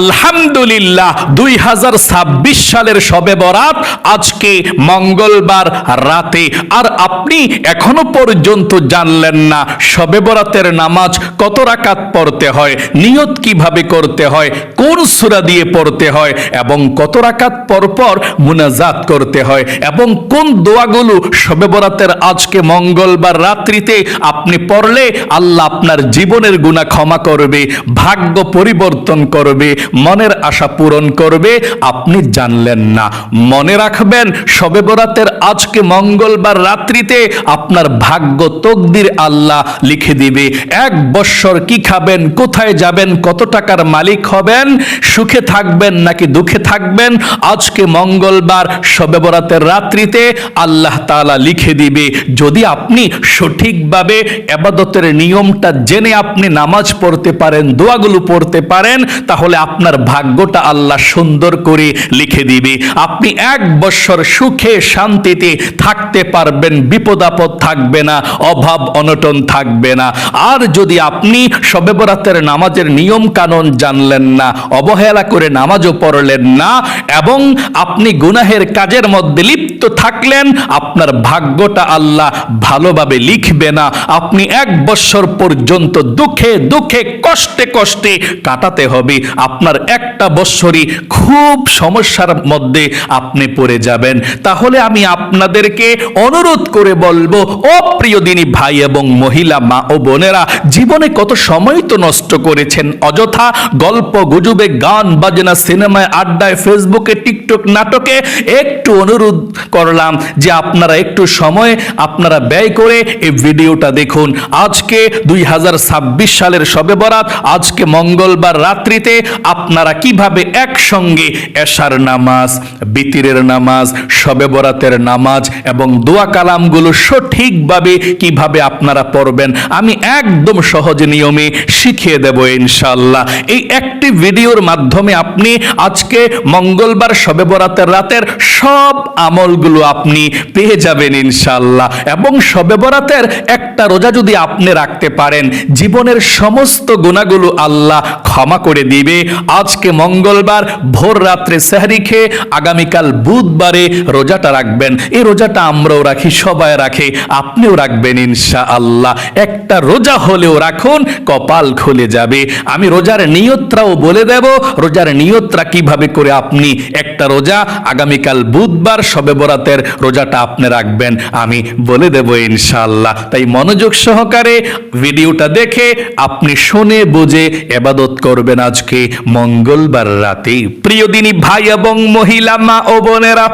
আলহামদুলিল্লাহ, দুই হাজার ছাব্বিশ সালের সবে বরাত আজকে মঙ্গলবার রাতে। আর আপনি এখনও পর্যন্ত জানলেন না সবে বরাতের নামাজ কত রাকাত পড়তে হয়, নিয়ত কীভাবে করতে হয়, কোন সূরা দিয়ে পড়তে হয়, এবং কত রাকাত পর পর মুনাজাত করতে হয়, এবং কোন দোয়াগুলো সবে বরাতের আজকে মঙ্গলবার রাত্রিতে আপনি পড়লে আল্লাহ আপনার জীবনের গুণা ক্ষমা করবে, ভাগ্য পরিবর্তন করবে। মনের আশা পূরণ করবে, আপনি জানলেন না। মনে রাখবেন সবে বরাতের আজকে মঙ্গলবার রাত্রিতে আপনার ভাগ্য তকদির আল্লাহ লিখে দিবে। এক বৎসর কি খাবেন, কোথায় যাবেন, কত টাকার মালিক হবেন, সুখে থাকবেন নাকি দুঃখে থাকবেন, আজকে মঙ্গলবার সবে বরাতের রাত্রিতে আল্লাহ তাআলা লিখে দিবে। যদি আপনি সঠিকভাবে এবাদতের নিয়মটা জেনে আপনি নামাজ পড়তে পারেন, দোয়াগুলো পড়তে পারেন, তাহলে আপনার ভাগ্যটা আল্লাহ সুন্দর করে লিখে দিবে। আপনি এক বৎসর সুখে শান্তিতে থাকতে পারবেন বিপদ আপদ থাকবে না, অভাব অনটন থাকবে না। আর যদি আপনি সবে বরাতের নামাজের নিয়ম কানুন জানলেন না, অবহেলা করে নামাজও পড়লেন না, এবং আপনি গুনাহের কাজের মধ্যে লিপ্ত থাকলেন, আপনার ভাগ্যটা আল্লাহ ভালোভাবে লিখবে না। আপনি এক বৎসর পর্যন্ত দুঃখে দুঃখে কষ্টে কষ্টে কাটাতে হবে। আপনার একটা বৎসরই খুব সমস্যার মধ্যে আপনি পড়ে যাবেন। তাহলে আমি আপনাদেরকে অনুরোধ করে বলব, ও প্রিয় দিনী ভাই এবং মহিলা, মা ও বোনেরা, জীবনে কত সময় তো নষ্ট করেছেন? অযথা গল্প, গুজবে, গান, বাজনা, সিনেমায়, আড্ডায়, ফেসবুকে, টিকটক নাটকে একটু অনুরোধ করলাম যে আপনারা একটু সময় আপনারা ব্যয় করে এই ভিডিওটা দেখুন। আজকে দুই হাজার ছাব্বিশ সালের সবে বরাত, আজকে মঙ্গলবার রাত্রিতে আপনারা কীভাবে একসঙ্গে এশার নামাজ, বিতিরের নামাজ, শবে বরাতের নামাজ এবং দোয়া কালামগুলো সঠিকভাবে কীভাবে আপনারা পড়বেন, আমি একদম সহজ নিয়মে শিখিয়ে দেব ইনশাল্লাহ এই একটি ভিডিওর মাধ্যমে আপনি আজকে মঙ্গলবার, শবে বরাতের রাতের সব আমলগুলো আপনি পেয়ে যাবেন ইনশাল্লাহ এবং শবে বরাতের একটা রোজা যদি আপনি রাখতে পারেন, জীবনের সমস্ত গুণাগুলো আল্লাহ ক্ষমা করে দিবে আজকে মঙ্গলবার ভোর রাত্রে সেহরি খেয়ে আগামীকাল বুধবারে রোজাটা রাখবেন। এই রোজাটা আমরাও রাখি, সবাই রাখে, আপনিও রাখবেন ইনশা আল্লাহ একটা রোজা হলেও রাখুন, কপাল খুলে যাবে। আমি রোজার নিয়তটাও বলে দেব, রোজার নিয়তটা কীভাবে করে আপনি একটা রোজা আগামীকাল বুধবার সবে বরাতের রোজাটা আপনি রাখবেন, আমি বলে দেব ইনশাআল্লাহ। তাই মনোযোগ সহকারে ভিডিওটা দেখে আপনি শুনে বুঝে এবাদত করবেন আজকে। মঙ্গলবার রাতে প্রিয় দিনী ভাই এবং মহিলা মা ও বোনেরা,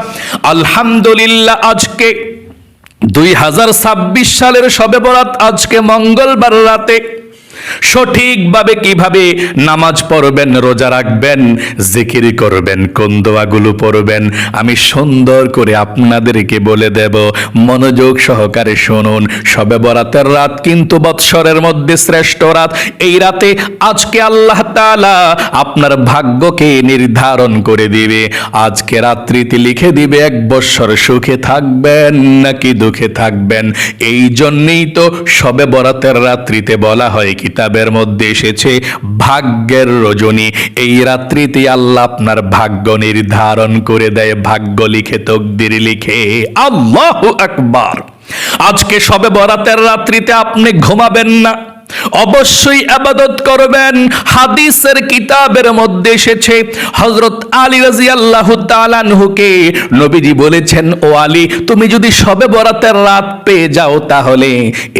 আলহামদুলিল্লাহ আজকে দুই হাজার ছাব্বিশ সালের সবে বরাত, আজকে মঙ্গলবার রাতে সঠিকভাবে কীভাবে নামাজ পড়বেন, রোজা রাখবেন, জিকির করবেন, কোন দোয়াগুলো পড়বেন, আমি সুন্দর করে আপনাদেরকে বলে দেব। মনোযোগ সহকারে শুনুন। সবে বরাতের রাত কিন্তু বৎসরের মধ্যে শ্রেষ্ঠ রাত। এই রাতে আজকে আল্লাহ তাআলা আপনার ভাগ্যকে নির্ধারণ করে দিবে। আজকে রাত্রিতে লিখে দিবে, এক বৎসর সুখে থাকবেন নাকি দুঃখে থাকবেন? এই জন্যই তো সবে বরাতের রাত্রিতে বলা হয় কিতাবের মধ্যে এসেছে ভাগ্যের রজনী। এই রাত্রিতে আল্লাহ আপনার ভাগ্য নির্ধারণ করে দেয়, ভাগ্য লিখে, তকদির লিখে। আল্লাহ আকবার। আজকে সবে বরাতের রাত্রিতে আপনি ঘুমাবেন না। অবশ্যই আবাদত করবেন। হাদিসের কিতাবের মধ্যে এসেছে, হযরত আলী রাদিয়াল্লাহু তাআলা আনহুকে নবীজি বলেছেন, ও আলী, তুমি যদি সবে বরাতের রাত পেয়ে যাও তাহলে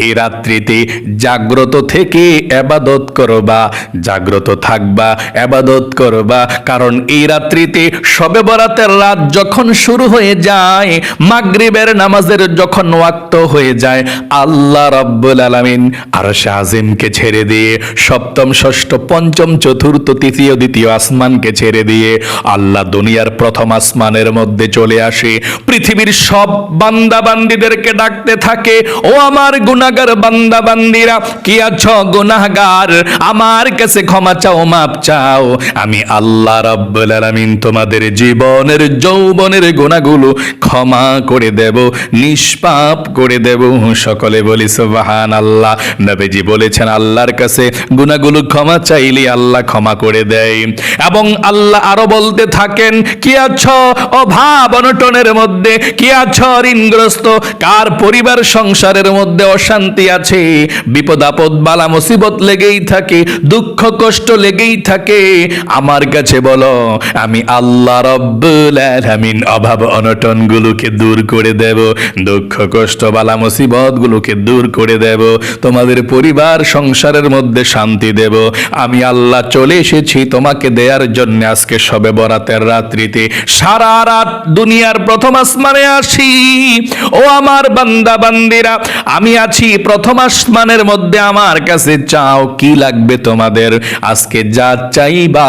এই রাত্রিতে জাগ্রত থেকে আবাদত করবা, জাগ্রত থাকবা, আবাদত করবা। কারণ এই রাত্রিতে সবে বরাতের রাত যখন শুরু হয়ে যায়, মাগরিবের নামাজের যখন ওয়াক্ত হয়ে যায়, আল্লাহ রাব্বুল আলামিন আরশে আজিমকে ছেড়ে দিয়ে, সপ্তম ষষ্ঠ, পঞ্চম, চতুর্থ, তৃতীয়, দ্বিতীয় আসমানকে ছেড়ে দিয়ে আল্লাহ দুনিয়ার প্রথম আসমানের মধ্যে চলে আসে। পৃথিবীর সব বান্দা বান্দিদেরকে ডাকতে থাকে, ও আমার গুনাগার বান্দা বান্দিরা কি আছো গুনাহগার? আমার কাছে ক্ষমা চাও মাপ চাও। আমি আল্লাহ রাব্বুল আলামিন তোমাদের জীবনের যৌবনের গুনাহগুলো ক্ষমা করে দেব, নিষ্পাপ করে দেব। সকলে বলি সুবহান আল্লাহ নবীজি বলেছেন আল্লাহর কাছে, গুনাহগুলো ক্ষমা চাইলে আল্লাহ ক্ষমা করে দেয়। এবং আল্লাহ আরও বলতে থাকেন, কি আছো অভাব অনটনের মধ্যে? কি আছো ঋণগ্রস্ত? কার পরিবার সংসারের মধ্যে অশান্তি আছে? বিপদ আপদ, বালা মুসিবত লেগেই থাকে, দুঃখ কষ্ট লেগেই থাকে। আমার কাছে বলো, আমি আল্লাহ রব্বুল আলামিন অভাব অনটন গুলোকে দূর করে দেব, দুঃখ কষ্ট, বালা মুসিবত গুলোকে দূর করে দেব। তোমাদের পরিবার সংসারের মধ্যে শান্তি দেব। আমি আল্লাহ চলে এসেছি তোমাকে দেওয়ার জন্য আজকে সবে বরাতের রাত্রিতে। সারা রাত দুনিয়ার প্রথম আসমানে আসি ও আমার বান্দা, বান্দিরা, আমি আছি প্রথম আসমানের মধ্যে। আমার কাছে চাও কি লাগবে তোমাদের? আজকে যা চাইবা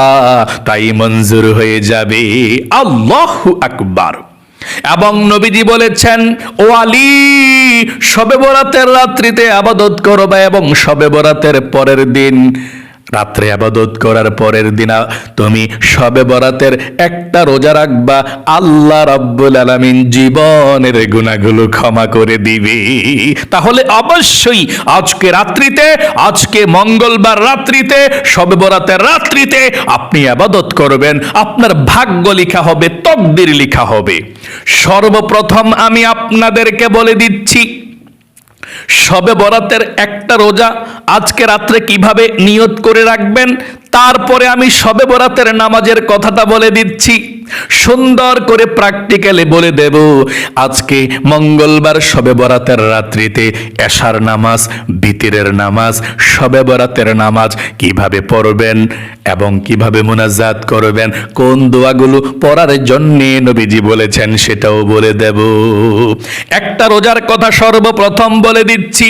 তাই মঞ্জুর হয়ে যাবে। আল্লাহু আকবার। এবং নবীজি বলেছেন ও আলী সবে বরাতের রাত্রিতে আবাদত করবে এবং সবে বরাতের পরের দিন রাত্রে আবাদত করার পরের দিন তুমি সবে বরাতের একটা রোজা রাখবা, আল্লাহ রাব্বুল আলামিন জীবনের গুণাগুলো ক্ষমা করে দিবে। তাহলে অবশ্যই আজকে রাত্রিতে, আজকে মঙ্গলবার রাত্রিতে, সবে বরাতের রাত্রিতে আপনি আবাদত করবেন। আপনার ভাগ্য লেখা হবে, তকদির লেখা হবে। সর্বপ্রথম আমি আপনাদেরকে বলে দিচ্ছি সবে বরাতের একটা রোজা আজকে রাত্রে কীভাবে নিয়ত করে রাখবেন, তারপরে আমি সবে বরাতের নামাজের কথাটা বলে দিচ্ছি। সুন্দর করে প্র্যাকটিক্যালি বলে দেব, আজকে মঙ্গলবার সবে বরাতের রাত্রিতে এশার নামাজ, বিতিরের নামাজ, সবে বরাতের নামাজ কীভাবে পড়বেন এবং কীভাবে মোনাজাত করবেন? কোন দোয়াগুলো পড়ার জন্য নবীজি বলেছেন সেটাও বলে দেব। একটা রোজার কথা সর্বপ্রথম বলে দিচ্ছি।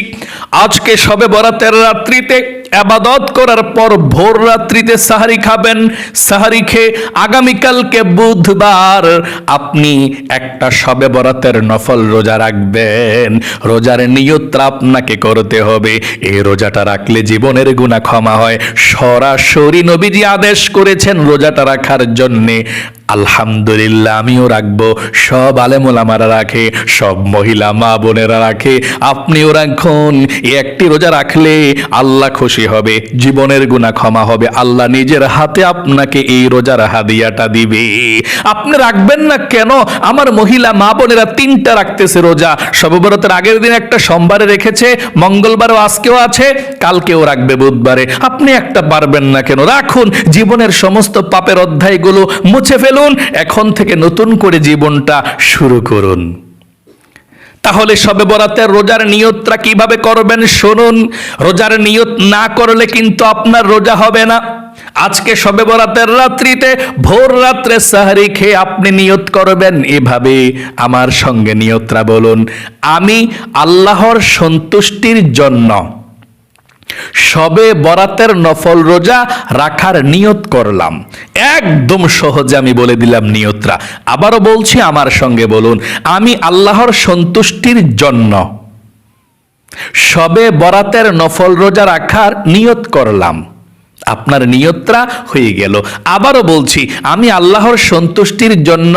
আজকে সবে বরাতের রাত্রিতে আবাদত করার পর ভোর রাত্রিতে সাহারি খাবেন। সাহারি খেয়ে আগামীকালকে বুধবার আপনি একটা সবে বরাতের নফল রোজা রাখবেন। রোজার নিয়ত্রা আপনাকে করতে হবে। এই রোজাটা রাখলে জীবনের গুণা ক্ষমা হয়। সরাসরি নবীজি আদেশ করেছেন রোজাটা রাখার জন্যে। আলহামদুলিল্লাহ, আমিও রাখব। সব আলেমোলামারা রাখে, সব মহিলা মা বোনেরা রাখে। আপনিও রাখুন একটি রোজা রাখলে আল্লাহ খুশি হবে, জীবনের গুণা ক্ষমা হবে। আল্লাহ নিজের হাতে আপনাকে এই রোজার হাদিয়াটা দিবে। আপনি রাখবেন না কেন? আমার মহিলা মা বোনেরা তিনটা রাখতেছে রোজা। সর্ববরতের আগের দিন একটা সোমবারে রেখেছে মঙ্গলবারও আজকেও আছে, কালকেও রাখবে বুধবারে। আপনি একটা পারবেন না কেন? রাখুন, জীবনের সমস্ত পাপের অধ্যায়গুলো মুছে ফেলুন। এখন থেকে নতুন করে জীবনটা শুরু করুন। তাহলে সবে বরাতের রোজার নিয়তটা কীভাবে করবেন শুনুন। রোজার নিয়ত না করলে কিন্তু আপনার রোজা হবে না। আজকে সবে বরাতের রাত্রিতে ভোর রাত্রে সাহারি খেয়ে আপনি নিয়ত করবেন এভাবে আমার সঙ্গে নিয়তরা বলুন, আমি আল্লাহর সন্তুষ্টির জন্য সবে বরাতের নফল রোজা রাখার নিয়ত করলাম। একদম সহজে আমি বলে দিলাম নিয়তরা। আবারও বলছি আমার সঙ্গে বলুন, আমি আল্লাহর সন্তুষ্টির জন্য সবে বরাতের নফল রোজা রাখার নিয়ত করলাম। আপনার নিয়তটা হয়ে গেল। আবারও বলছি, আমি আল্লাহর সন্তুষ্টির জন্য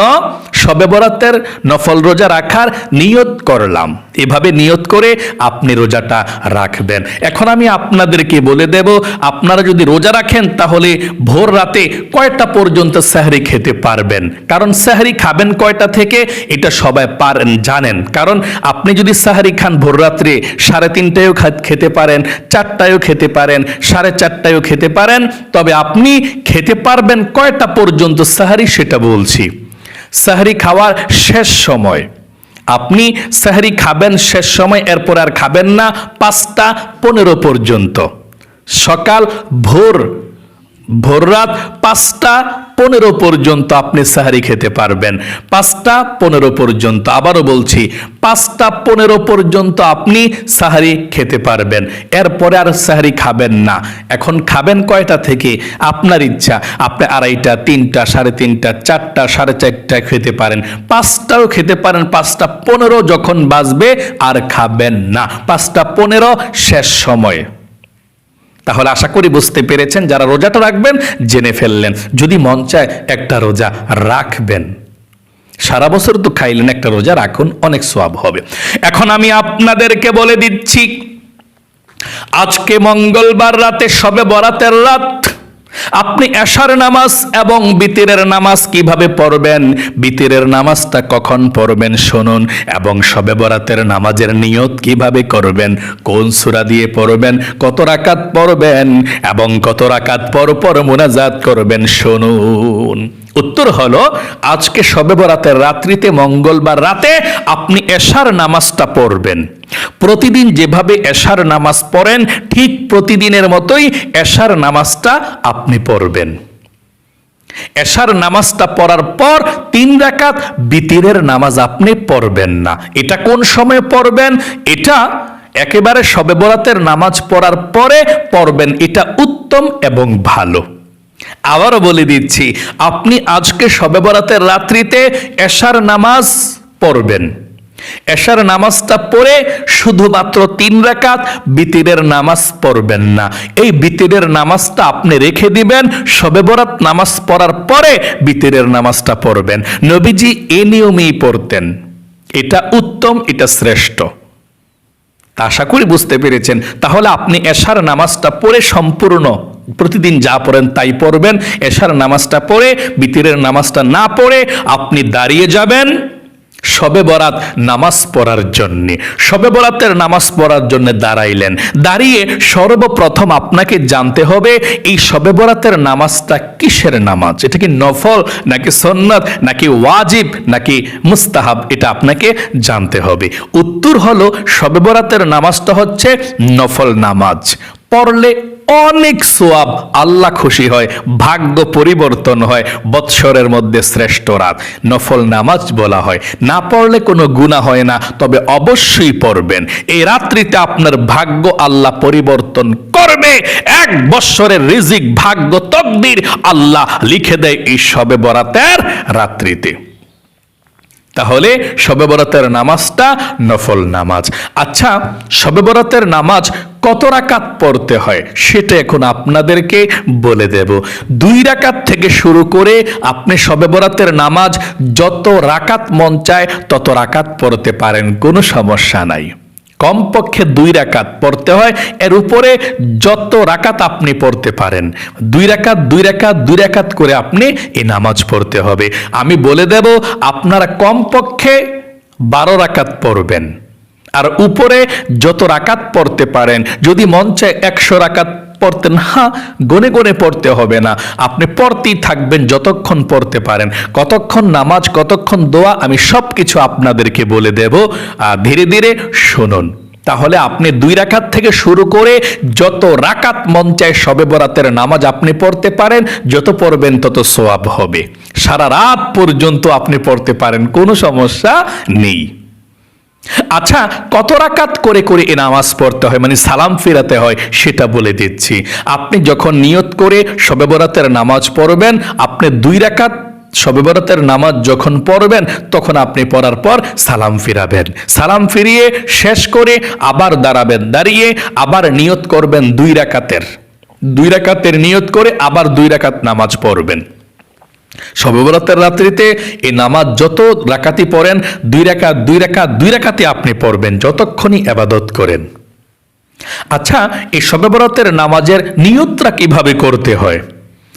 সবে বরাতের নফল রোজা রাখার নিয়ত করলাম। এভাবে নিয়ত করে আপনি রোজাটা রাখবেন। এখন আমি আপনাদেরকে বলে দেব, আপনারা যদি রোজা রাখেন তাহলে ভোর রাতে কয়টা পর্যন্ত সাহরি খেতে পারবেন? কারণ সাহরি খাবেন কয়টা থেকে এটা সবাই পারেন জানেন। কারণ আপনি যদি সাহারি খান ভোর রাত্রে, সাড়ে তিনটায়ও খেতে পারেন, চারটায়ও খেতে পারেন, সাড়ে চারটায়ও খেতে পারেন। তবে আপনি খেতে পারবেন কয়টা পর্যন্ত সাহারি সেটা বলছি। সাহারি খাওয়ার শেষ সময়। আপনি সাহারি খাবেন শেষ সময়, এরপর আর খাবেন না, পাঁচটা পনেরো পর্যন্ত। সকাল, ভোর ভোররাত পাঁচটা পনেরো পর্যন্ত আপনি সাহারি খেতে পারবেন। পাঁচটা পনেরো পর্যন্ত, আবারও বলছি, পাঁচটা পনেরো পর্যন্ত আপনি সাহারি খেতে পারবেন। এরপরে আর সাহারি খাবেন না। এখন খাবেন কয়টা থেকে? আপনার ইচ্ছা, আপনি আড়াইটা, তিনটা, সাড়ে তিনটা, চারটা, সাড়ে চারটা খেতে পারেন। পাঁচটাও খেতে পারেন, পাঁচটা পনেরো যখন বাজবে আর খাবেন না। পাঁচটা পনেরো শেষ সময়। তাহলে আশা করি বুঝতে পেরেছেন, যারা রোজাটা রাখবেন, জেনে ফেললেন। যদি মন চায়, একটা রোজা রাখবেন। সারা বছর তো খাইলেন, একটা রোজা রাখুন, অনেক সোয়াব হবে। এখন আমি আপনাদেরকে বলে দিচ্ছি, আজকে মঙ্গলবার রাতে সবে বরাতের রাত আপনি এশার নামাজ এবং বিতিরের নামাজ কীভাবে পড়বেন? বিতিরের নামাজটা কখন পড়বেন শুনুন। এবং সবে বরাতের নামাজের নিয়ত কীভাবে করবেন? কোন সুরা দিয়ে পড়বেন? কত রাকাত পড়বেন? এবং কত রাকাত পর পর মোনাজাত করবেন? শুনুন। উত্তর হলো, আজকে সবে বরাতের রাত্রিতে মঙ্গলবার রাতে আপনি এশার নামাজটা পড়বেন। প্রতিদিন যেভাবে এশার নামাজ পড়েন, ঠিক প্রতিদিনের মতোই এশার নামাজটা আপনি পড়বেন। এশার নামাজটা পড়ার পর তিন রাকাত বিতিরের নামাজ আপনি পড়বেন না। এটা কোন সময়ে পড়বেন? এটা একেবারে সবে বরাতের নামাজ পড়ার পরে পড়বেন। এটা উত্তম এবং ভালো। আবারও বলে দিচ্ছি, আপনি আজকে সবে বরাতের রাত্রিতে এশার নামাজ পড়বেন। এশার নামাজটা পড়ে শুধুমাত্র তিন রাকাত বিতিরের নামাজ পড়বেন না। এই বিতিরের নামাজটা আপনি রেখে দিবেন সবে বরাত নামাজ পড়ার পরে বিতিরের নামাজটা পড়বেন। নবীজি এ নিয়মেই পড়তেন। এটা উত্তম, এটা শ্রেষ্ঠ। আশা করি বুঝতে পেরেছেন। তাহলে আপনি এশার নামাজটা পড়ে সম্পূর্ণ প্রতিদিন যা পড়েন তাই পড়বেন। এশার নামাজটা পড়ে, বিতিরের নামাজটা না পড়ে আপনি দাঁড়িয়ে যাবেন সবে বরাত নামাজ পড়ার জন্যে। সবে বরাতের নামাজ পড়ার জন্য দাঁড়াইলেন। দাঁড়িয়ে সর্বপ্রথম আপনাকে জানতে হবে, এই সবে বরাতের নামাজটা কিসের নামাজ? এটা কি নফল, নাকি সন্ন্যত নাকি ওয়াজিব, নাকি মুস্তাহাব? এটা আপনাকে জানতে হবে। উত্তর হলো সবে বরাতের নামাজটা হচ্ছে নফল নামাজ। পড়লে অনেক সোয়াব আল্লাহ খুশি হয়, ভাগ্য পরিবর্তন হয়, বৎসরের মধ্যে শ্রেষ্ঠ রাত। নফল নামাজ বলা হয়। না পড়লে কোনো গুণা হয় না, তবে অবশ্যই পড়বেন। এই রাত্রিতে আপনার ভাগ্য আল্লাহ পরিবর্তন করবে। এক বৎসরের রিজিক, ভাগ্য, তকদির আল্লাহ লিখে দেয় এই সবে বরাতের রাত্রিতে। তাহলে শবে বরাতের নামাজটা নফল নামাজ। আচ্ছা শবে বরাতের নামাজ কত রাকাত পড়তে হয় সেটা এখন আপনাদেরকে বলে দেব। দুই রাকাত থেকে শুরু করে আপনি শবে বরাতের নামাজ যত রাকাত মন চায় তত রাকাত পড়তে পারেন, কোনো সমস্যা নাই। কমপক্ষে দুই রাকাত পড়তে হয়। এর উপরে যত রাকাত আপনি পড়তে পারেন, দুই রাকাত দুই রাকাত দুই রাকাত করে আপনি এই নামাজ পড়তে হবে। আমি বলে দেব, আপনারা কমপক্ষে বারো রাকাত পড়বেন। আর উপরে যত রাকাত পড়তে পারেন, যদি মন চায় একশো রাকাত পড়তেন হ্যাঁ গনে গনে পড়তে হবে না। আপনি পড়তেই থাকবেন যতক্ষণ পড়তে পারেন। কতক্ষণ নামাজ, কতক্ষণ দোয়া, আমি সব কিছু আপনাদেরকে বলে দেব। আর ধীরে ধীরে শুনুন। তাহলে আপনি দুই রাকাত থেকে শুরু করে যত রাকাত মন চায় সবে বরাতের নামাজ আপনি পড়তে পারেন, যত পড়বেন তত সোয়াব হবে। সারা রাত পর্যন্ত আপনি পড়তে পারেন, কোনো সমস্যা নেই। আচ্ছা কত রাকাত করে করে এ নামাজ পড়তে হয়? মানে সালাম ফেরাতে হয়, সেটা বলে দিচ্ছি। আপনি যখন নিয়ত করে শবে বরাতের নামাজ পড়বেন, আপনি দুই রাকাত শবে বরাতের নামাজ যখন পড়বেন, তখন আপনি পড়ার পর সালাম ফিরাবেন। সালাম ফিরিয়ে শেষ করে আবার দাঁড়াবেন, দাঁড়িয়ে আবার নিয়ত করবেন দুই রাকাতের। দুই রাকাতের নিয়ত করে আবার দুই রাকাত নামাজ পড়বেন। সবেবরাতের রাত্রিতে এই নামাজ যত রাকাতি পড়েন, দুই রাকাত দুই রাকাত দুই রাকাতে আপনি পড়বেন, যতক্ষণই আবাদত করেন। আচ্ছা এই সবেবরাতের নামাজের নিয়তটা কীভাবে করতে হয়?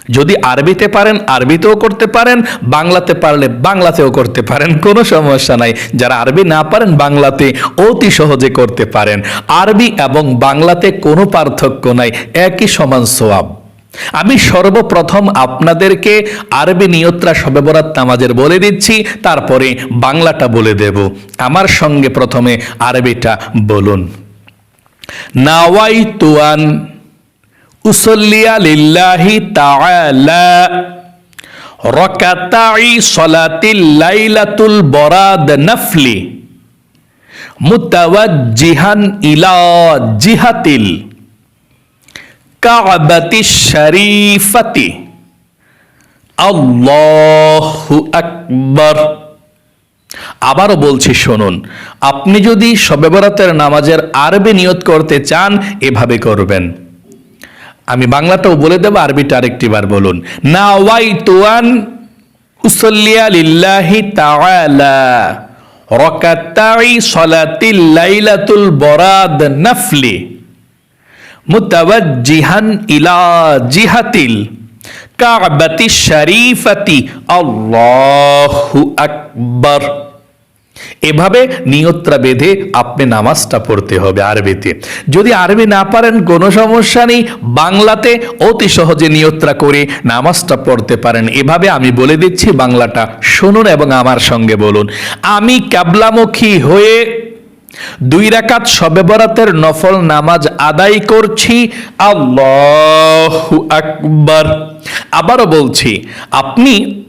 যদি আরবিতে পারেন, আরবিতেও করতে পারেন, বাংলাতে পারলে বাংলাতেও করতে পারেন, কোনো সমস্যা নাই। যারা আরবি না পারেন, বাংলাতে অতি সহজে করতে পারেন। আরবি এবং বাংলাতে কোনো পার্থক্য নাই, একই সমান সোয়াব। আমি সর্বপ্রথম আপনাদেরকে আরবি নিয়ত্রা সবে বরাত নামাজের বলে দিচ্ছি, তারপরে বাংলাটা বলে দেব। আমার সঙ্গে প্রথমে আরবিটা বলুন। নাওয়াই তুয়ান উসল্লিয়া লিল্লাহি তাআলা রকাতাই সলাতিল লাইলাতুল বরাদ নফলি মুতাওয়াজ্জিহান ইলা জিহাতিল কাবাতি শরীফতি আল্লাহু আকবার আবারও বলছি, শুনুন, আপনি যদি শবে বরাতের নামাজের আরবি নিয়ত করতে চান, এভাবে করবেন। আমি বাংলাটাও বলে দেবো আরবিটা আরেকটি বার বলুন না ওয়াই তুয়ান উসল্লিয়া লিল্লাহি তাআলা রকাতাই সলাতিল লাইলাতুল বরাদ নফলি। মুতাওয়াজ্জিহান ইলা জিহাতিল কাবাতি শরীফতি। আল্লাহু আকবার। এভাবে নিয়ত্রা বেঁধে আপনি নামাজটা পড়তে হবে আরবিতে। যদি আরবি না পারেন, কোনো সমস্যা নেই। বাংলাতে অতি সহজে নিয়ত্রা করে নামাজটা পড়তে পারেন। এভাবে আমি বলে দিচ্ছি বাংলাটা শুনুন এবং আমার সঙ্গে বলুন। আমি ক্যাবলামুখী হয়ে দুই রাকাত শবে বরাতের নফল নামাজ আদায় করছি। আল্লাহু আকবার। আবারও বলছি, আপনি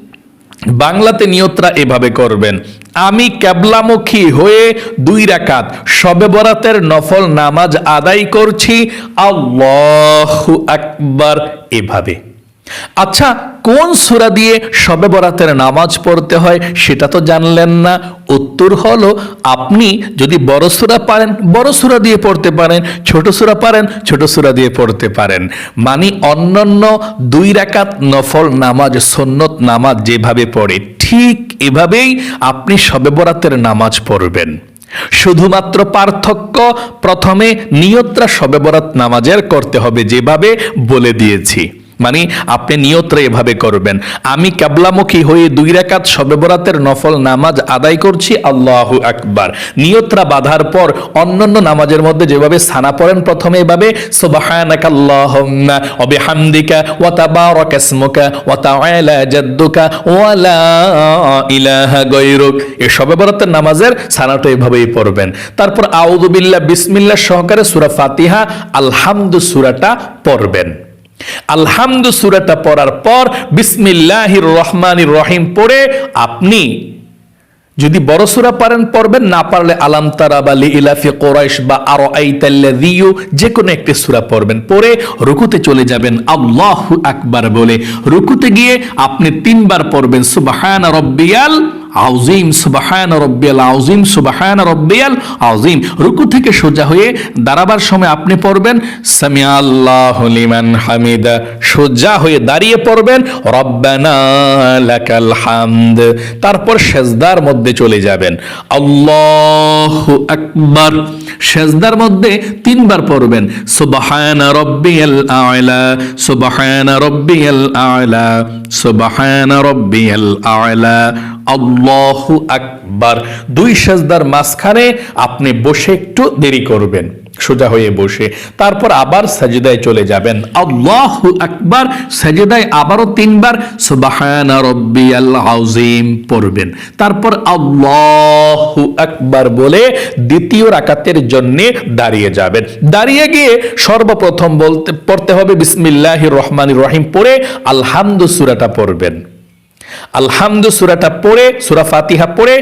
বাংলাতে নিয়তরা এভাবে করবেন। আমি ক্যাবলামুখী হয়ে দুই রাকাত শবে বরাতের নফল নামাজ আদায় করছি। আল্লাহু আকবার। এভাবে। আচ্ছা কোন সূরা দিয়ে শবে বরাতের নামাজ পড়তে হয় সেটা তো জানলেন না। উত্তর হলো, আপনি যদি বড় সূরা পারেন, বড় সূরা দিয়ে পড়তে পারেন, ছোট সূরা পারেন, ছোট সূরা দিয়ে পড়তে পারেন। মানে অন্যান্য দুই রাকাত নফল নামাজ, সন্নত নামাজ যেভাবে পড়ে, ঠিক এভাবেই আপনি শবে বরাতের নামাজ পড়বেন। শুধুমাত্র পার্থক্য, প্রথমে নিয়ত্রা শবে বরাত নামাজের করতে হবে, যেভাবে বলে দিয়েছি। মানে আপনি নিয়ত্রা এভাবে করবেন। আমি কাবলামুখী হয়ে দুই রাকাত শবে বরাতের নফল নামাজ আদায় করছি, আল্লাহ আকবার। নিয়ত্রা বাঁধার পর অন্যান্য নামাজের মধ্যে যেভাবে সানা পড়েন, প্রথমে এভাবে ওয়া লা ইলাহা গায়রুক। এই শবে বরাতের নামাজের সানাটা এভাবেই পড়বেন। তারপর আউযু বিল্লাহ সহকারে সূরা ফাতিহা, আলহামদু সূরাটা পড়বেন। আলহামদু সুরাটা পড়ার পর বিসমিল্লাহির রহমানির রহিম পড়ে আপনি যদি বড় সুরা পারেন, পড়বেন, না পারলে আলাম তারা বা লি ইলাফি কোরাইশ বা আরও আইতাল্লাযিউ যে কোনো একটি সূরা পড়বেন। পড়ে রুকুতে চলে যাবেন, আল্লাহু আকবার বলে। রুকুতে গিয়ে আপনি তিনবার পড়বেন, সুবহান রব্বিয়াল আউজিম সুবাহান রব্বিয়াল আউজিম সুবাহান রব্বিয়াল আউজিম রুকু থেকে সোজা হয়ে দাঁড়াবার সময় আপনি পড়বেন সামিয়া আল্লাহ লিমান হামিদা। সোজা হয়ে দাঁড়িয়ে পড়বেন, রব্বানা লাকাল হামদ। তারপর সেজদার মধ্যে চলে যাবেন। আল্লাহ আকবার। সেজদার মধ্যে তিনবার পড়বেন, সুবহান রব্বিয়াল আয়লা সুবহান রব্বিয়াল আয়লা সুবহান রব্বিয়াল আয়লা আল্লাহু আকবার। দুই সেজদার মাঝখানে আপনি বসে একটু দেরি করবেন। সোজা হয়ে বসে। তারপর আবার সাজেদায় চলে যাবেন। আল্লাহু আকবার, সাজেদায় আবারও তিনবার সুবহানা রব্বিয়াল আযীম পড়বেন। তারপর আল্লাহু আকবার বলে দ্বিতীয় রাকাতের জন্য দাঁড়িয়ে যাবেন। দাঁড়িয়ে গিয়ে সর্বপ্রথম বলতে, পড়তে হবে বিসমিল্লাহির রহমানির রহিম পড়ে আলহামদু সূরাটা পড়বেন। আলহামদু সুরাটা পড়ে, সুরা ফাতিহা পড়ে,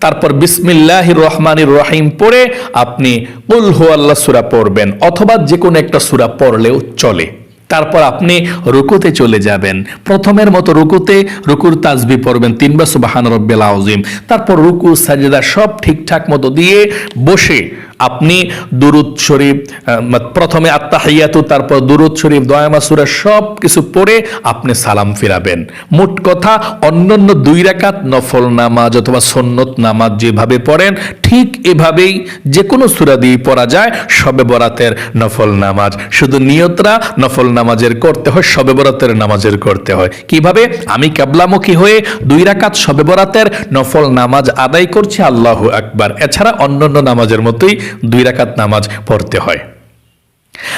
তারপর বিসমিল্লাহির রহমানির রহিম পড়ে আপনি উল হু আল্লাহ সুরা পড়বেন অথবা যে কোনো একটা সুরা পড়লেও চলে। তারপর আপনি রুকুতে চলে যাবেন। প্রথমের মতো রুকুতে রুকুর তাজবি পড়বেন তিনবার সুবাহান রব্বেল আউজিম তারপর রুকু সাজেদা সব ঠিকঠাক মতো দিয়ে বসে আপনি দুরুদ শরীফ প্রথমে আত্মাহিয়াতু তারপর দুরুদ শরীফ দয়ামাসুরা সব কিছু পড়ে আপনি সালাম ফিরাবেন। মোট কথা, অন্যান্য দুই রাকাত নফল নামাজ অথবা সন্নত নামাজ যেভাবে পড়েন, ঠিক এভাবেই যে কোনো সুরা দিয়ে পড়া যায় শবে বরাতের নফল নামাজ। শুধু নিয়তরা নফল নামাজের করতে হয় শবে বরাতের নামাজের করতে হয়। কীভাবে? আমি কাবলামুখী হয়ে দুই রাকাত শবে বরাতের নফল নামাজ আদায় করছি, আল্লাহ আকবার। এছাড়া অন্যান্য নামাজের মতোই দুই রাকাত নামাজ পড়তে হয়।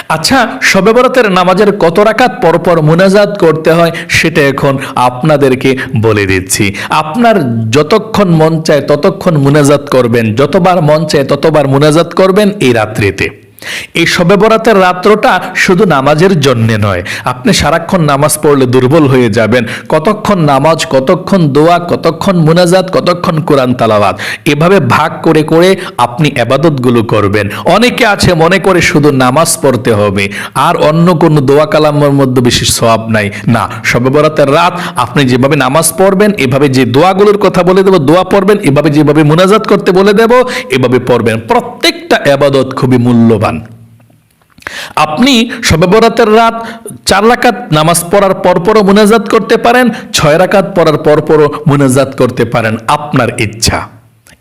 আচ্ছা শবে বরাতের নামাজের কত রাকাত পরপর মুনাজাত করতে হয় সেটা এখন আপনাদেরকে বলে দিচ্ছি। আপনার যতক্ষণ মন চায় ততক্ষণ মুনাজাত করবেন, যতবার মন চায় ততবার মুনাজাত করবেন এই রাত্রিতে। এই শবে বরাতের রাত্রটা শুধু নামাজের জন্যে নয়। আপনি সারাক্ষণ নামাজ পড়লে দুর্বল হয়ে যাবেন। কতক্ষণ নামাজ, কতক্ষণ দোয়া, কতক্ষণ মুনাজাত, কতক্ষণ কোরআন তালাবাদ এভাবে ভাগ করে করে আপনি আবাদতগুলো করবেন। অনেকে আছে মনে করে শুধু নামাজ পড়তে হবে। আর অন্য কোনো দোয়া কালামের মধ্যে বেশি সওয়াব নাই। না, শবে বরাতের রাত আপনি যেভাবে নামাজ পড়বেন, এভাবে যে দোয়াগুলোর কথা বলে দেবো, দোয়া পড়বেন, এভাবে যেভাবে মুনাজাত করতে বলে দেব, এভাবে পড়বেন। প্রত্যেকটা আবাদত খুবই মূল্যবান। আপনি শবে বরাতের রাত চার রাকাত নামাজ পড়ার পরপরও মুনাজাত করতে পারেন, ছয় রাকাত পড়ার পরপরও মুনাজাত করতে পারেন আপনার ইচ্ছা।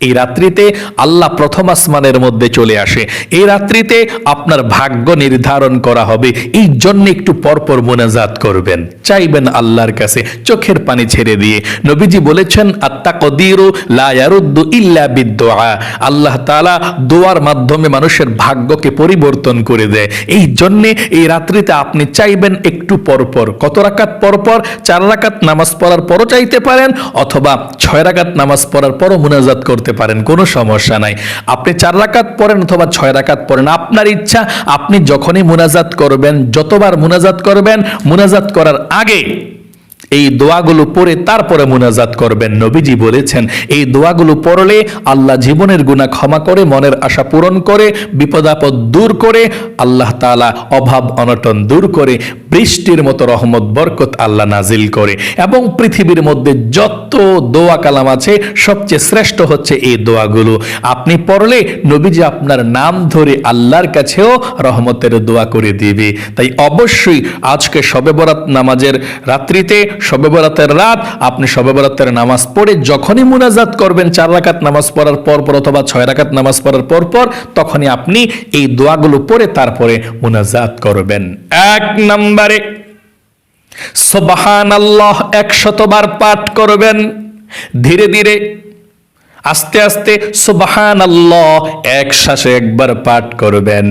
এই রাত্রিতে আল্লাহ প্রথম আসমানের মধ্যে চলে আসে। এই রাত্রিতে আপনার ভাগ্য নির্ধারণ করা হবে। এই জন্য একটু পরপর মোনাজাত করবেন। চাইবেন আল্লাহর কাছে চোখের পানি ছেড়ে দিয়ে। নবীজি বলেছেন আত্মা কদিরু লায়ারুদ্দু ইল্লা বিদ্দোয়া আল্লাহ তাআলা দোয়ার মাধ্যমে মানুষের ভাগ্যকে পরিবর্তন করে দেয়। এই জন্যে এই রাত্রিতে আপনি চাইবেন একটু পরপর। কত রাকাত পরপর? চার রাকাত নামাজ পড়ার পরও চাইতে পারেন, অথবা ছয় রাকাত নামাজ পড়ার পরও মোনাজাত করতে পারেন, কোনো সমস্যা নাই। আপনি চার রাকাত পড়েন অথবা ছয় রাকাত পড়েন, আপনার ইচ্ছা, আপনি যখনই মুনাজাত করবেন, যতবার মুনাজাত করবেন, মুনাজাত করার আগে এই দোয়াগুলো পড়ে তারপরে মোনাজাত করবেন। নবীজি বলেছেন, এই দোয়াগুলো পড়লে আল্লাহ জীবনের গুণা ক্ষমা করে, মনের আশা পূরণ করে, বিপদাপদ দূর করে, আল্লাহ তাআলা অভাব অনটন দূর করে, বৃষ্টির মতো রহমত, বরকত আল্লাহ নাজিল করে এবং পৃথিবীর মধ্যে যত দোয়া কালাম আছে, সবচেয়ে শ্রেষ্ঠ হচ্ছে এই দোয়াগুলো। আপনি পড়লে নবীজি আপনার নাম ধরে আল্লাহর কাছেও রহমতের দোয়া করে দিবে। তাই অবশ্যই আজকে শবে বরাত নামাজের রাত্রিতে শবে বরাতের রাত, আপনি শবে বরাতের নামাজ পড়ে যখনই মুনাজাত করবেন, চার রাকাত নামাজ পড়ার পর পর অথবা ছয় রাকাত নামাজ পড়ার পর পর, তখনই আপনি এই দোয়াগুলো পড়ে তারপরে মুনাজাত করবেন। এক নম্বরে সোবাহান আল্লাহ একশতবার পাঠ করবেন। ধীরে ধীরে, আস্তে আস্তে সুবাহান আল্লাহ এক শ্বাসে একবার পাঠ করবেন।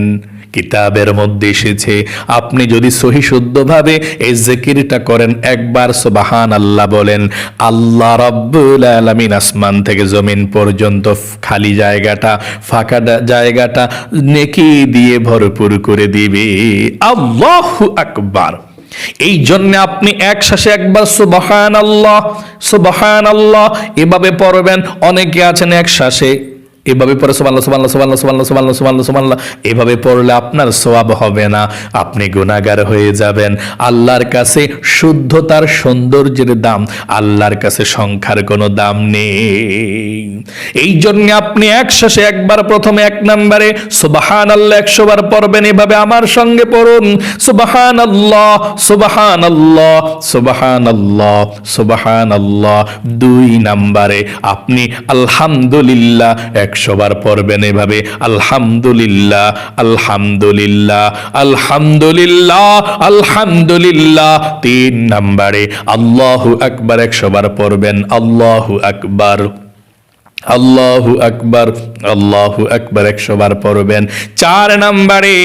কিতাবের মধ্যে এসেছে, আপনি যদি সহি শুদ্ধভাবে এই জিকিরটা করেন, একবার সুবাহান আল্লাহ বলেন, আল্লাহ রাব্বুল আলমিন আসমান থেকে জমিন পর্যন্ত খালি জায়গাটা, ফাঁকা জায়গাটা নেকি দিয়ে ভরপুর করে দিবে। আল্লাহু আকবার। এই জন্য আপনি এক শ্বাসে একবার সুবহান আল্লাহ সুবহান আল্লাহ এভাবে পড়বেন। অনেকে আছেন এক শ্বাসে এভাবে পড়ে সুবহানাল্লাহ সুবহানাল্লাহ সুবহানাল্লাহ সুবহানাল্লাহ সুবহানাল্লাহ সুবহানাল্লাহ সুবহানাল্লাহ, এভাবে পড়লে আপনার সওয়াব হবে না, আপনি গুনাহগার হয়ে যাবেন। আল্লাহর কাছে শুদ্ধতার সৌন্দর্যের দাম, আল্লাহর কাছে সংখ্যার কোনো দাম নেই। এই জন্য আপনি এক শ্বাসে একবার প্রথমে এক নম্বরে সুবাহান আল্লাহ একশো বার পড়বেন, এভাবে আমার সঙ্গে পড়ুন। সুবাহান আল্লাহ সুবাহান আল্লাহ সুবাহান আল্লাহ সুবাহান আল্লাহ দুই নম্বরে আপনি আলহামদুলিল্লাহ একশো বার পড়বেন এভাবে আলহামদুলিল্লাহ আলহামদুলিল্লাহ আলহামদুলিল্লাহ আলহামদুলিল্লাহ। তিন নাম্বারে, আল্লাহু আকবার একশো বার পড়বেন, আল্লাহু আকবার। আল্লাহু আকবার আল্লাহু আকবার একশো বার পড়বেন। চার নম্বরে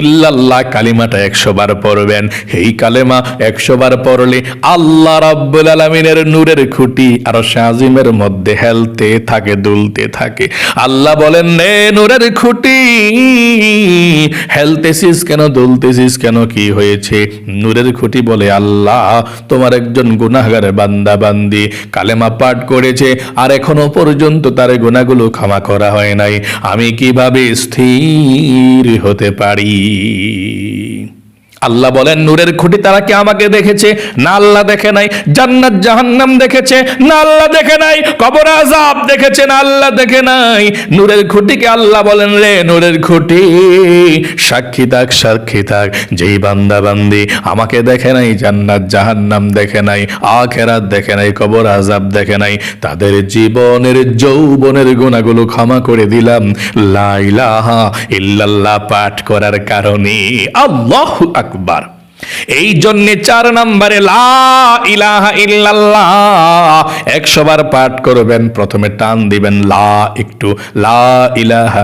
ইল্লাল্লাহ কালিমাটা একশো বার পড়বেন। এই কালেমা একশো বার পড়লে আল্লাহ রাব্বুল আলামিনের নূরের খুঁটি আর শাজিমের মধ্যে হেলতে থাকে, দুলতে থাকে। আল্লাহ বলেন, নে নূরের খুঁটি, হেলতেছিস কেন, দুলতেছিস কেন, কি হয়েছে? নূরের খুঁটি বলে, আল্লাহ তোমার একজন গুনাহগার বান্দা বান্দি, কালেমা পাঠ করেছে, আর এখনও পর্যন্ত তার গোনাগুলো ক্ষমা করা হয় নাই। আমি কীভাবে স্থির হতে পারি? আল্লাহ বলেন, নূরের খুঁটি তারা কি আমাকে দেখেছে? না, আল্লাহ দেখে নাই। জান্নাত, জাহান্নাম দেখেছে? না, আল্লাহ দেখে নাই। কবর আজাব দেখেছে? না, আল্লাহ দেখে নাই। নূরের খুঁটিকে আল্লাহ বলেন রে? নূরের খুঁটি, সাক্ষী থাক সাক্ষী থাক। যেই বান্দা বান্দি আমাকে দেখে নাই, জান্নাত, জাহান্নাম দেখে নাই, আখেরাত দেখে নাই, কবর আজাব দেখে নাই, তাদের জীবনের যৌবনের গুণাগুলো ক্ষমা করে দিলাম। লাইলাহা ইল্লাল্লাহ পাঠ করার কারণে আল্লাহু আকবার। এই জন্যে চার নম্বরে, লা ইলাহা ইল্লাল্লাহ, একশো বার পাঠ করবেন। প্রথমে টান দিবেন, লা একটু, লা ইলাহা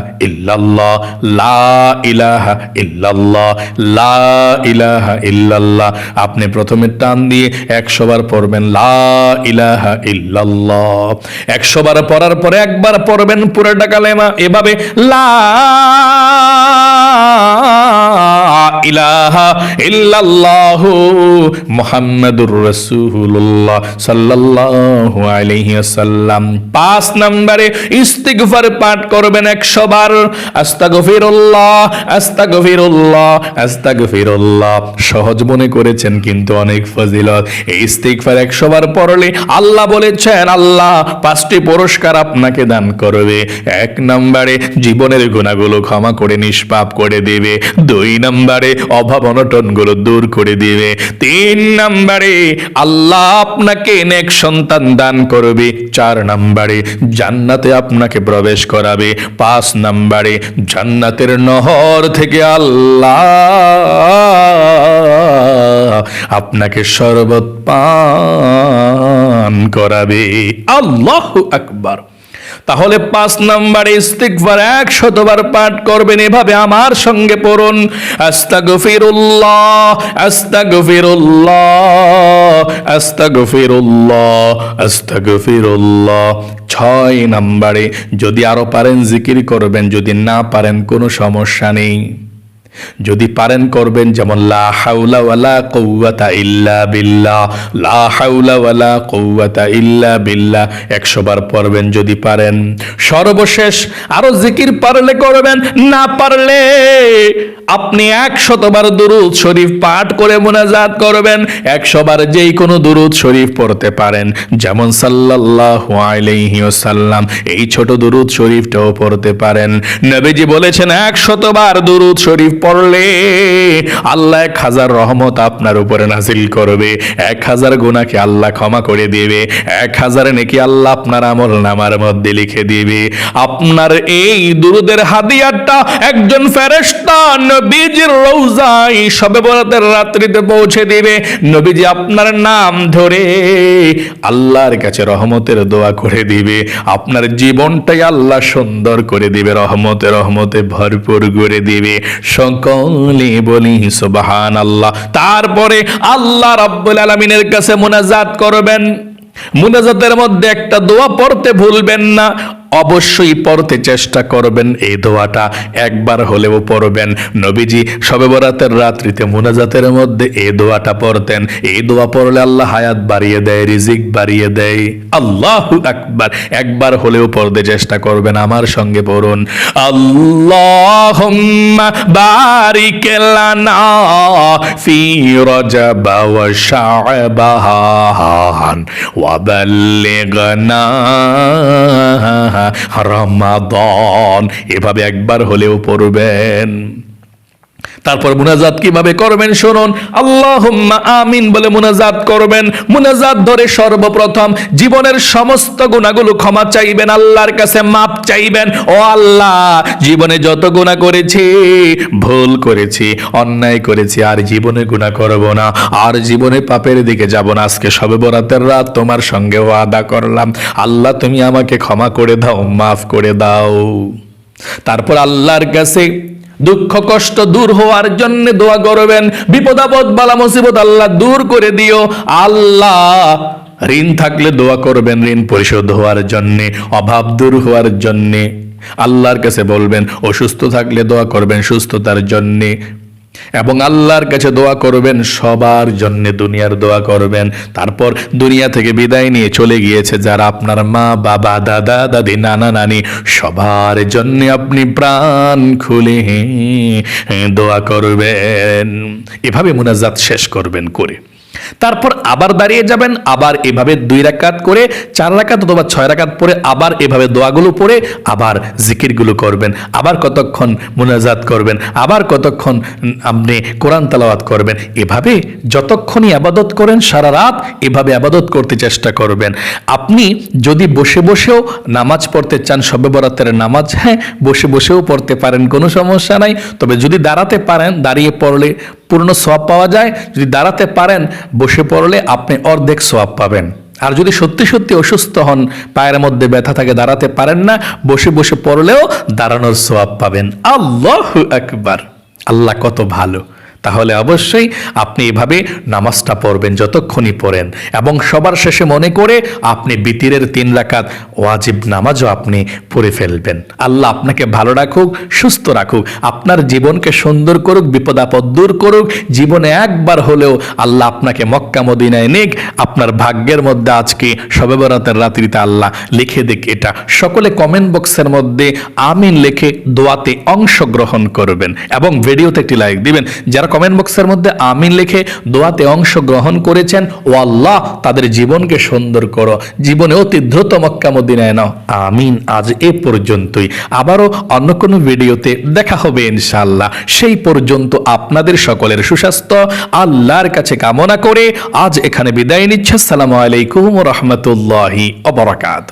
ইল্লাল্লাহ আপনি প্রথমে টান দিয়ে একশো বার পড়বেন, লা ইলাহা ইল্লাল্লাহ। একশো পড়ার পরে একবার পড়বেন পুরোটা কালেমা এভাবে, লা ইলাহা ইল্লাল্লাহু মুহাম্মাদুর রাসূলুল্লাহ সাল্লাল্লাহু আলাইহি ওয়াসাল্লাম। পাঁচ নম্বরে ইস্তিগফার পাঠ করবেন 100 বার আস্তাগফিরুল্লাহ আস্তাগফিরুল্লাহ আস্তাগফিরুল্লাহ। সহজ মনে করেছেন কিন্তু অনেক ফজিলত। এই ইস্তিগফার 100 বার পড়লে আল্লাহ বলেছেন, আল্লাহ পাঁচটি পুরস্কার আপনাকে দান করবে। এক নম্বরে জীবনের গুণাগুলো ক্ষমা করে নিষ্পাপ করে দেবে। দুই নম্বরে অভাব অনটনগুলো দূর করে দিবে। তিন নম্বরে আল্লাহ আপনাকে নেক সন্তান দান করবে। চার নম্বরে জান্নাতে আপনাকে প্রবেশ করাবে। পাঁচ নম্বরে জান্নাতের নহর থেকে আল্লাহ আপনাকে শরবত পান করাবে। আল্লাহ আকবার। তাহলে পাঁচ নম্বরে ইস্তিকবার এক শতবার পাঠ করবেন, এভাবে আমার সঙ্গে পড়ুন। আস্তাগফিরুল্লাহ আস্তাগফিরুল্লাহ আস্তাগফিরুল্লাহ আস্তাগফিরুল্লাহ। ছয় নম্বরে যদি আরও পারেন জিকির করবেন, যদি না পারেন কোনো সমস্যা নেই। যদি পারেন করবেন যেমন একশো বার পড়বেন যদি পারেন। সর্বশেষ আরও জিকির পারলে করবেন, না পারলে আপনি একশতবার দুরুদ শরীফ পাঠ করে মোনাজাত করবেন, একশো বার যেই কোনো দুরুদ শরীফ পড়তে পারেন। যেমন ওয়াসাল্লাম, এই ছোট দুরুদ শরীফটাও পড়তে পারেন। নবীজি বলেছেন একশতবার দুরুদ শরীফ পড়লে আল্লাহ এক হাজার রহমত আপনার উপরে নাজিল করবে, এক হাজার গুণাকে আল্লাহ ক্ষমা করে দেবে, এক হাজার নাকি আল্লাহ আপনার আমল নামার মধ্যে লিখে দিবে। আপনার এই দুরুদের হাদিয়াটা একজন ফেরেশতা নবীজির রৌজায় সবে বরাতের রাত্রিতে পৌঁছে দিবে। নবীজি আপনার নাম ধরে আল্লাহর কাছে রহমতের দোয়া করে দিবে। আপনার জীবনটাই আল্লাহ সুন্দর করে দিবে, রহমতে রহমতে ভরপুর করে দিবে। বলি সুবাহান আল্লাহ তারপরে আল্লাহ রাব্বুল আলামিনের কাছে মোনাজাত করবেন। মুনাজাতের মধ্যে একটা দোয়া পড়তে ভুলবেন না। অবশ্যই পড়তে চেষ্টা করবেন এই দোয়াটা। একবার হলেও পড়বেন। নবীজি সবে বরাতের রাত্রিতে মুনাজাতের মধ্যে এই দোয়াটা পড়তেন। এই দোয়া পড়লে আল্লাহ হায়াত বাড়িয়ে দেয়, রিজিক বাড়িয়ে দেয়। আল্লাহু আকবার। একবার হলেও পড়তে চেষ্টা করবেন। আমার সঙ্গে পড়ুন। আল্লাহুম্মা বারিক লানা ফি রজব ওয়া শাবান ওয়া বাল্লিগনা রমাদন এভাবে একবার হলেও পড়বেন। তারপর মুনাজাত কীভাবে করবেন শুনুন? আল্লাহুম্মা আমিন বলে মুনাজাত করবেন। মুনাজাত ধরে সর্বপ্রথম জীবনের সমস্ত গুণাগুলো ক্ষমা চাইবেন, আল্লাহর কাছে মাপ চাইবেন। ও আল্লাহ, জীবনে যত গুণা করেছি, ভুল করেছি, অন্যায় করেছি, আর জীবনে গুণা করব না। আর জীবনে পাপের দিকে যাব না। আজকে সবে বরাতের রাত, তোমার সঙ্গে ওয়াদা করলাম। আল্লাহ, তুমি আমাকে ক্ষমা করে দাও, মাফ করে দাও। তারপর আল্লাহর কাছে দুঃখ, কষ্ট দূর হওয়ার জন্য দোয়া করবেন। বিপদ আপদ বালা মুসিবত আল্লাহ দূর করে দিও। আল্লাহ, ঋণ থাকলে দোয়া করবেন ঋণ পরিশোধ হওয়ার জন্যে, অভাব দূর হওয়ার জন্যে। আল্লাহর কাছে বলবেন, অসুস্থ থাকলে দোয়া করবেন সুস্থতার জন্যে। এবং আল্লাহর কাছে দোয়া করবেন, সবার জন্য দুনিয়ার দোয়া করবেন। তারপর দুনিয়া থেকে বিদায় নিয়ে চলে গিয়েছে যারা আপনার মা, বাবা, দাদা, দাদি, নানা, নানি, সবার জন্য আপনি প্রাণ খুলে দোয়া করবেন। এভাবে মোনাজাত শেষ করবেন করে। তারপর আবার দাঁড়িয়ে যাবেন, আবার এভাবে দুই রাকাত করে, চার রাকাত অথবা ছয় রাকাত পরে আবার এভাবে দোয়াগুলো পড়ে আবার জিকিরগুলো করবেন, আবার কতক্ষণ মোনাজাত করবেন, আবার কতক্ষণ আপনি কোরআন তালাওয়াত করবেন, এভাবে যতক্ষণই আবাদত করেন সারা রাত এভাবে আবাদত করতে চেষ্টা করবেন। আপনি যদি বসে বসেও নামাজ পড়তে চান, সবে বরাতের নামাজ হ্যাঁ বসে বসেও পড়তে পারেন, কোনো সমস্যা নাই। তবে যদি দাঁড়াতে পারেন, দাঁড়িয়ে পড়লে পূর্ণ সোয়াব পাওয়া যায়। যদি দাঁড়াতে পারেন, বসে পড়লে আপনি অর্ধেক সোয়াব পাবেন। আর যদি সত্যি সত্যি অসুস্থ হন, পায়ের মধ্যে ব্যথা থাকে, দাঁড়াতে পারেন না, বসে বসে পড়লেও দাঁড়ানোর সোয়াব পাবেন। আল্লাহ আকবার। আল্লাহ কত ভালো। তাহলে অবশ্যই আপনি এভাবে নামাজটা পড়বেন যতক্ষণই পড়েন। এবং সবার শেষে মনে করে আপনি বিতিরের তিন রাকাত ওয়াজিব নামাজও আপনি পড়ে ফেলবেন। আল্লাহ আপনাকে ভালো রাখুক, সুস্থ রাখুক, আপনার জীবনকে সুন্দর করুক বিপদাপদ দূর করুক, জীবনে একবার হলেও আল্লাহ আপনাকে মক্কা মদিনায় নিক। আপনার ভাগ্যের মধ্যে আজকে শবে বরাতের রাত্রিতে আল্লাহ লিখে দিক এটা। সকলে কমেন্ট বক্সের মধ্যে আমিন লিখে দোয়াতে অংশগ্রহণ করবেন এবং ভিডিওতে একটি লাইক দিবেন। যারা কমেন্ট বক্সের মধ্যে আমিন লিখে দোয়াতে অংশগ্রহণ করেছেন। ও আল্লাহ তাদের জীবনকে সুন্দর করো। জীবনে অতি দ্রুত মক্কা মদিনায় নাও। আমিন, আজ এ পর্যন্তই। আবারও অন্য কোনো ভিডিওতে দেখা হবে ইনশাআল্লাহ। সেই পর্যন্ত আপনাদের সকলের সুস্বাস্থ্য, আল্লাহর কাছে কামনা করে আজ এখানে বিদায় নিচ্ছে। আসসালামু আলাইকুম রহমতুল্লাহি অবরাকাত